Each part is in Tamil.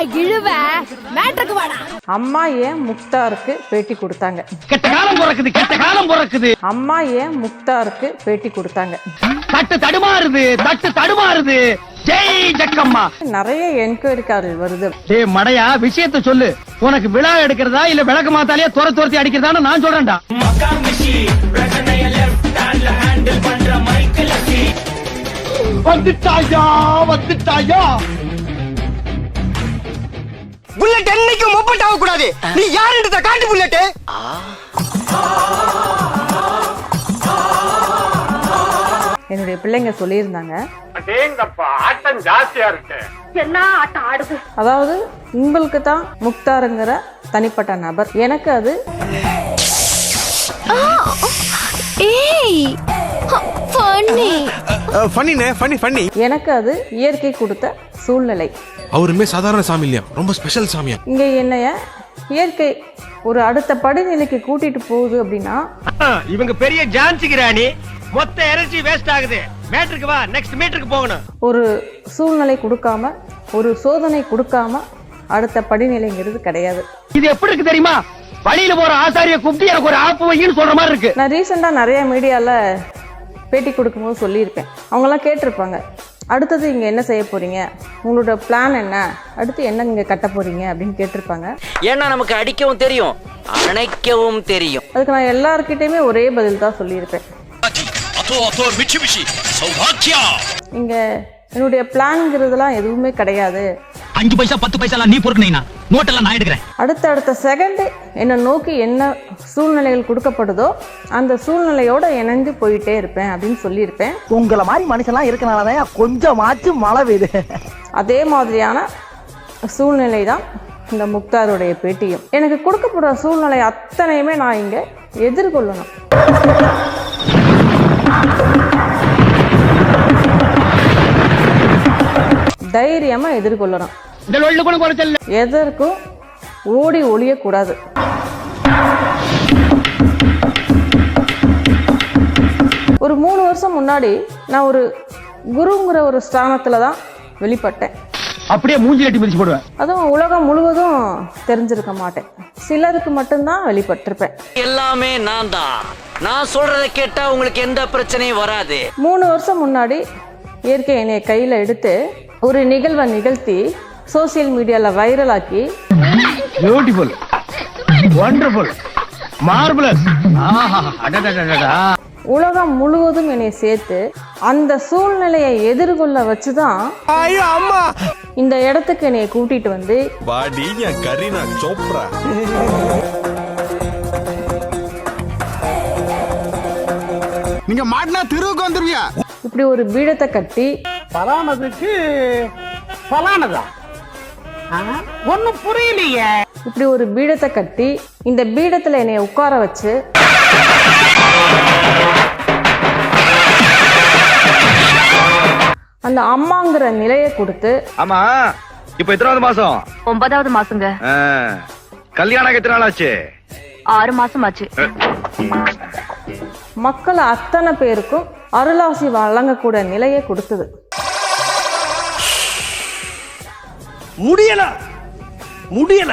இழுவ மேட்ருக்கு வாடா. அம்மா ஏன் முக்தாருக்கு பேட்டி கொடுத்தாங்க? கெட்ட காலம் பிறக்குது கெட்ட காலம் பிறக்குது. அம்மா ஏன் முக்தாருக்கு பேட்டி கொடுத்தாங்க? தட்டு தடுமாறுது தட்டு தடுமாறுது. ஜெய் ஜக்கம்மா. நிறைய என்கொயரி கார்டு வருது. டேய் மடையா விஷயத்த சொல்லு. உனக்கு விழா எடுக்கிறதா இல்ல விளக்கு மாத்தாலேயே துர துரத்தி அடிக்கிறதான்னு நான் சொல்றேன்டா. வந்துட்டாயா வந்துட்டாயா. புல்லட் என்னைக்கும் மொப்பட் ஆக கூடாது நீ யாருன்றத காட்டு புல்லட் என்னுடைய பிள்ளைங்க சொல்லியிருந்தாங்க. அதாவது உங்களுக்கு தான் முக்தாருங்கிற தனிப்பட்ட நபர். எனக்கு அது ஏய். ஃபன்னிண்ணே ஃபன்னி ஃபன்னி எனக்கு அது இயற்கை கொடுத்த சூழ்நிலை. அவருமே சாதாரண சாமி இல்லையா? ரொம்ப ஸ்பெஷல் சாமியா? இங்க என்னைய இயற்கை ஒரு அடுத்த படிநிலைக்கு கூட்டிட்டு போகுது அப்படின்னா இவங்க பெரிய ஜான்சி ராணி. மொத்த எனர்ஜி வேஸ்ட் ஆகுது. மேட்ருக்கு வா நெக்ஸ்ட் மீட்டருக்கு போகணும். ஒரு சூழ்நிலை கொடுக்காம ஒரு சோதனை கொடுக்காம அடுத்த படிநிலைங்கிறது கிடையாது. இது எப்படி இருக்கு தெரியுமா? வழியில போற ஆசாரிய கூப்பிட்டு எனக்கு ஒரு ஆப்பு வைன்னு சொல்ற மாதிரி இருக்கு. நான் ரீசெண்டாக நிறைய மீடியாவில் பேட்டி கொடுக்கும்போது சொல்லியிருப்பேன். அவங்கெல்லாம் கேட்டிருப்பாங்க. அடுத்தது இங்கே என்ன செய்ய போறீங்க? உங்களோட பிளான் என்ன? அடுத்து என்ன இங்கே கட்ட போறீங்க? அப்படின்னு கேட்டிருப்பாங்க. ஏன்னா நமக்கு அடிக்கவும் தெரியும் அணைக்கவும் தெரியும். அதுக்கு நான் எல்லார்கிட்டயுமே ஒரே பதில் தான் சொல்லியிருப்பேன். இங்கே என்னுடைய பிளான்ங்கிறதுலாம் எதுவுமே கிடையாது. அஞ்சு பைசா பத்து பைசா நீ பொறுக்கணும் நோட்டெல்லாம் நான் எடுக்கிறேன். அடுத்த அடுத்த செகண்டு என்னை நோக்கி என்ன சூழ்நிலைகள் கொடுக்கப்படுதோ அந்த சூழ்நிலையோட இணைஞ்சு போயிட்டே இருப்பேன் அப்படின்னு சொல்லியிருப்பேன். உங்கள மாதிரி மனுஷன்லாம் இருக்கனாலதான் கொஞ்சமாச்சும் மழை பெய்யுது. அதே மாதிரியான சூழ்நிலை தான் இந்த முக்தாருடைய பேட்டியும். எனக்கு கொடுக்கப்படுற சூழ்நிலை அத்தனையுமே நான் இங்கே எதிர்கொள்ளணும். தைரியமாக எதிர்கொள்ளணும். எதற்கும் ஓடி ஒளியக்கூடாது. ஒரு மூணு வருஷம் முன்னாடி நான் ஒரு குருங்கிற ஒரு ஸ்தானத்தில் தான் வெளிப்பட்டேன். அப்படியே மூஞ்சி கட்டி மிதிச்சு போடுவேன். அதுவும் உலகம் முழுவதும் தெரிஞ்சிருக்க மாட்டேன். சிலருக்கு மட்டும்தான் வெளிப்பட்டிருப்பேன். எல்லாமே நான் தான். நான் சொல்றத கேட்டா உங்களுக்கு எந்த பிரச்சனையும் வராது. மூணு வருஷம் முன்னாடி இயற்கை என்னைய கையில் எடுத்து ஒரு நிகழ்வை நிகழ்த்தி சோசியல் மீடியாவில் வைரலாக்கி பியூட்டிஃபுல் வண்டர்ஃபுல் மார்பலஸ் உலகம் முழுவதும் என்னை சேர்த்து அந்த சூழ்நிலையை எதிர்கொள்ள வச்சு தான் ஐயோ அம்மா. இந்த இடத்துக்கு என்னை கூட்டிட்டு வந்து பாடி என் கரீனா சோப்ரா. நீங்க மாட்டினா தெருவுக்கு வந்துருவியா? இப்படி ஒரு பீடத்தை கட்டி பலானதுக்கு பலானதா? ஒன்னும் புரியலையே. இப்படி ஒரு பீடத்தை கட்டி இந்த பீடத்துல என்னை உட்கார வச்சு அந்த அம்மாங்கிற நிலையை கொடுத்து ஆமா இப்ப எத்தனாவது மாசம்? ஒன்பதாவது மாசங்க. கல்யாணம் எத்தனை நாள் ஆச்சு ஆறு மாசம் ஆச்சு. மக்கள் அத்தனை பேருக்கும் அருளாசி வழங்கக்கூடிய நிலையை கொடுத்தது. முடியல. முடியல.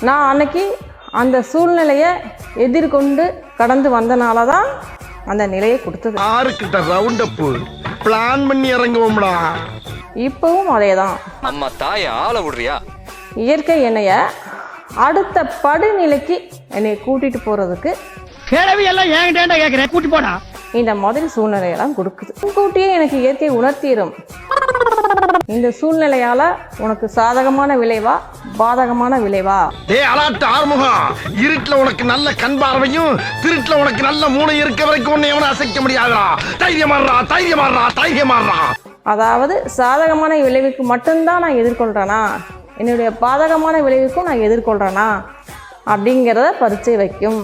நான் அன்னைக்கு அந்த சூழ்நிலையை எதிர்கொண்டு கடந்து வந்தனால தான் அந்த நிலையை கொடுத்தது. ஆறுக்கிட்ட ரவுண்ட் அப் பிளான் பண்ணி இறங்குவோம்டா. இப்பவும் அதே தான் அம்மா தாய ஆள விடுறியா? இயற்கை என்னைய அடுத்த படிநிலைக்கு என்னை கூட்டிட்டு போறதுக்கு கிழவி எல்லாம் ஏங்கிட்டேன்டா கேக்குறேன் கூட்டி போடா. இந்த மாதிரி சூழ்நிலையெல்லாம் கொடுக்குது. முன்கூட்டியே எனக்கு இயற்கை உணர்த்திடும் இந்த சூழ்நிலையால உனக்கு சாதகமான விளைவா பாதகமான விளைவா? டேய் அலாட்டு ஆறுமுகம் இருட்டுல உனக்கு நல்ல கண் பார்வையும் திருட்டுல உனக்கு நல்ல மூளை இருக்க வரைக்கும் உன்னை எவனும் அசைக்க முடியாதுடா. தைரியமாடுறா தைரியமாடுறா தைரியமாடுறா அதாவது சாதகமான விளைவுக்கு மட்டும்தான் நான் எதிர்கொள்றேனா? என்னுடைய பாதகமான விளைவுக்கும் நான் எதிர்கொள்றேனா? அப்படிங்கிறத பரிச்சை வைக்கும்.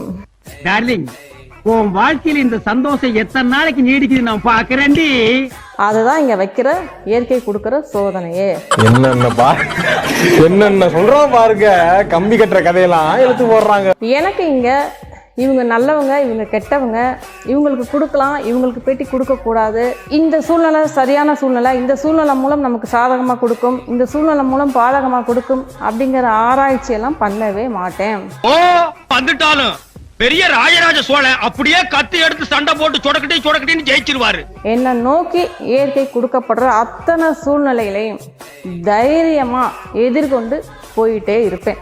டார்லிங் உன் வாழ்க்கையில இந்த சந்தோஷம் எத்தனை நாளைக்கு நீடிக்குது நான் பாக்குறேன்டி அதுதான் இங்க வைக்கிற இயற்கை கொடுக்கிற சோதனையே. என்னென்ன பா என்னென்ன சொல்றோம் பாருங்க. கம்பி கட்டுற கதையெல்லாம் எடுத்து போடுறாங்க. எனக்கு இங்க இவங்க நல்லவங்க இவங்க கெட்டவங்க இவங்களுக்கு கொடுக்கலாம் இவங்களுக்கு பேட்டி கொடுக்கக்கூடாது இந்த சூழ்நிலை சரியான சூழ்நிலை இந்த சூழ்நிலை மூலம் நமக்கு சாதகமாக கொடுக்கும் இந்த சூழ்நிலை மூலம் பாதகமாக கொடுக்கும் அப்படிங்கிற ஆராய்ச்சியெல்லாம் பண்ணவே மாட்டேன். ஓ வந்துட்டாலும். பெரிய ராஜராஜ சோழன் அப்படியே கத்தி எடுத்து சண்டை போட்டு சொடக்கட்டி சொடக்கட்டின்னு ஜெயிச்சிருவாரு. என்னை நோக்கி இயற்கை கொடுக்கப்படுற அத்தனை சூழ்நிலைகளையும் தைரியமாக எதிர்கொண்டு போயிட்டே இருப்பேன்.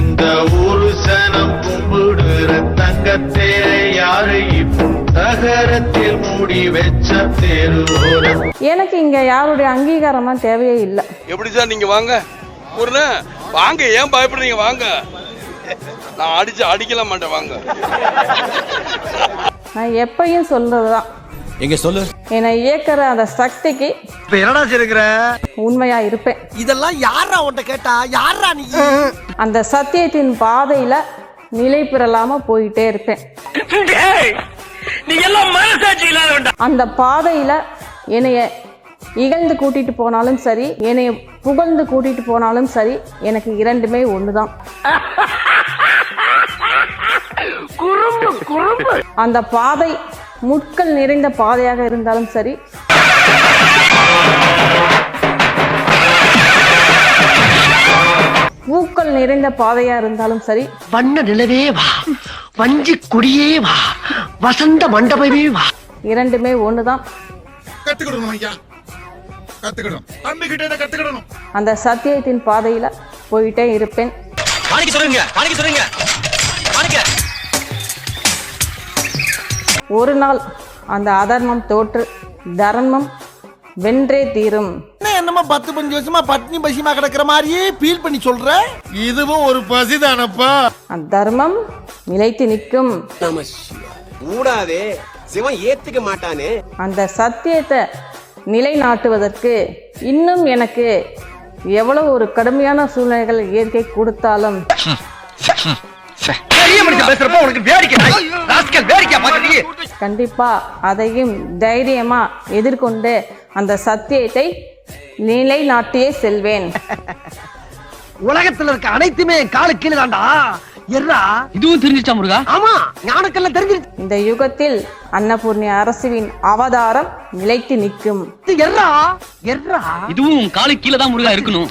இந்த ஊரு சனம் கும்பிடுற தங்கத்தேரை யாரு இப்போ தகரத்தில் மூடி வச்ச தேருவோரம் எனக்கு இங்கே யாருடைய அங்கீகாரம்லாம் தேவையே இல்லை. எப்படி சார் நீங்க வாங்க? வாங்க ஏன் பயப்படுறீங்க? வாங்க. நான் அடிச்சு அடிக்கல மாட்டேன் வாங்க. நான் எப்பயும் சொல்கிறது தான் எங்க சொல்லு? என்னை இயக்கிற அந்த சக்திக்கு இப்ப என்னடா இருக்கிற உண்மையாக இருப்பேன். இதெல்லாம் யாரா உன்ட்ட கேட்டா? யாரா நீ? அந்த சத்தியத்தின் பாதையில் நிலை பெறலாமல் போயிட்டே இருப்பேன். நீ எல்லாம் மனசாட்சி இல்லாத அந்த பாதையில் என்னைய இகழ்ந்து கூட்டிட்டு போனாலும் சரி என்னைய புகழ்ந்து கூட்டிட்டு போனாலும் சரி எனக்கு இரண்டுமே ஒன்று தான் அந்த பாதை முட்கள் நிறைந்த பாதையாக இருந்தாலும் சரி. பூக்கள் நிறைந்த பாதையா இருந்தாலும் சரி. வண்ண நிலவே வா வஞ்சி கொடியே வா வசந்த மண்டபமே வா. இரண்டுமே ஒன்று தான் கத்துக்கிடணும் ஐயா. கத்துக்கிடணும். தம்பி கிட்ட கத்துக்கிடணும். அந்த சத்தியத்தின் பாதையில் போயிட்டே இருப்பேன். சொல்லுங்க சொல்லுங்க. ஒரு நாள் அந்த அதர்மம் தோற்று தர்மம் வென்றே தீரும். என்னமா பத்து பஞ்சு வருஷமா பட்னி பசிமா கிடக்குற மாதிரியே ஃபீல் பண்ணி சொல்ற? இதுவும் ஒரு பசிதானப்பா அத்தர்மம் நிலைத்து நிற்கும். கூடாதே சிவன் ஏத்துக்க மாட்டானே. அந்த சத்தியத்தை நிலைநாட்டுவதற்கு இன்னும் எனக்கு எவ்வளவு ஒரு கடுமையான சூழ்நிலைகள் இயற்கை கொடுத்தாலும். கண்டிப்பா அதையும் தைரியமா எதிர்கொண்டு அந்த சத்தியத்தை நிலைநாட்டியே செல்வேன். உலகத்துல இருக்க அனைத்துமே காலு கீழே எர்ரா? இதுவும் தெரிஞ்சிச்சா முருகா? ஆமா ஞானக்கெல்லாம் தெரிஞ்சிருச்சு. இந்த யுகத்தில் அன்னபூர்ணி அரசுவின் அவதாரம் நிலைத்து நிற்கும். இதுவும் காலு கீழே தான் முருகா இருக்கணும்.